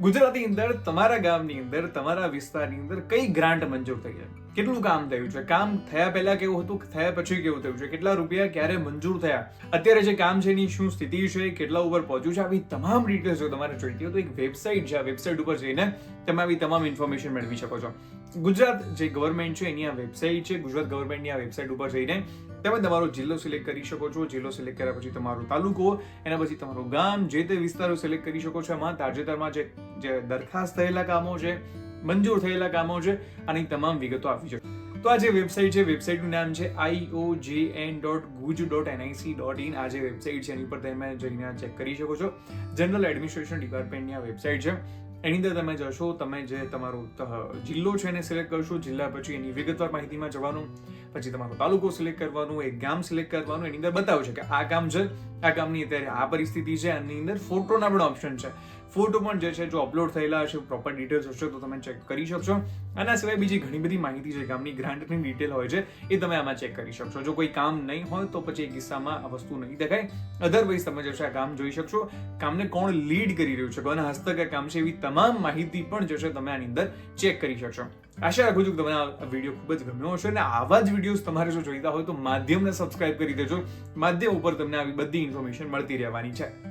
ગુજરાતની અંદર તમારા ગામની અંદર તમારા વિસ્તારની અંદર કઈ ગ્રાન્ટ મંજૂર થઈ છે? કેટલું કામ થયું છે? કામ થયા પહેલા કેવું હતું થયા પછી કેવું થયું છે? કેટલા રૂપિયા ક્યારે મંજૂર થયા? અત્યારે જે કામ છે એની શું સ્થિતિ છે? કેટલા ઉપર પહોંચ્યું છે? આવી તમામ ડિટેલ્સ જો તમારે જોઈતી હોય તો એક વેબસાઇટ છે. આ વેબસાઇટ ઉપર જઈને તમે આવી તમામ ઇન્ફોર્મેશન મેળવી શકો છો. ગુજરાત જે ગવર્મેન્ટ છે એની આ વેબસાઇટ છે. ગુજરાત ગવર્મેન્ટની આ વેબસાઇટ ઉપર જઈને તમે તમારો જિલ્લો સિલેક્ટ કરી શકો છો. જિલ્લો સિલેક્ટ કર્યા પછી તમારો તાલુકો, એના પછી તમારું ગામ, જે તે વિસ્તારો સિલેક્ટ કરી શકો છો. એમાં તાજેતરમાં જે જે દરખાસ્ત થયેલા કામો છે મંજૂર થયેલા કામો છે આની તમામ વિગતો આપી છે તો આ જે વેબસાઇટ છે, વેબસાઇટનું નામ છે I O J N dot guj dot NIC dot in આ જે વેબસાઇટ છે, એની પર તમે જઈને ચેક કરી શકો છો. જનરલ એડમિનિસ્ટ્રેશન ડિપાર્ટમેન્ટની આ વેબસાઇટ છે. એની અંદર તમે જશો, તમે જે તમારો જિલ્લો છે એને સિલેક્ટ કરશો, જિલ્લા પછી એની વિગતવાર માહિતીમાં જવાનું, પછી તમારો તાલુકો સિલેક્ટ કરવાનું, એક ગામ સિલેક્ટ કરવાનું, એની અંદર બતાવશે કે આ કામ છે, આ કામની અત્યારે આ પરિસ્થિતિ છે આની અંદર ફોટોના પણ ઓપ્શન છે. ફોટો પણ જે છે, જો અપલોડ થયેલા હશે પ્રોપર ડિટેલ્સ હશે, તો તમે ચેક કરી શકશો. આના સિવાય બીજી ઘણી બધી માહિતી છે, ગામની ગ્રાન્ટની ડિટેલ હોય છે, એ તમે આમાં ચેક કરી શકશો. જો કોઈ કામ નહીં હોય, તો પછી એ કિસ્સામાં આ વસ્તુ નહીં દેખાય. અધરવાઇઝ તમે જે આ કામ જોઈ શકશો. કામને કોણ લીડ કરી રહ્યું છે? કોના હસ્તક કામ છે, એવી તમામ માહિતી પણ જે છે, તમે આની અંદર ચેક કરી શકશો. આશા રાખું છું કે તમને આ વીડિયો ખૂબ જ ગમ્યો હશે અને આવા જ વિડીયોઝ તમારે જો જોઈતા હોય, તો માધ્યમને સબસ્ક્રાઇબ કરી દેજો. માધ્યમ ઉપર તમને આવી બધી ઇન્ફોર્મેશન મળતી રહેવાની છે.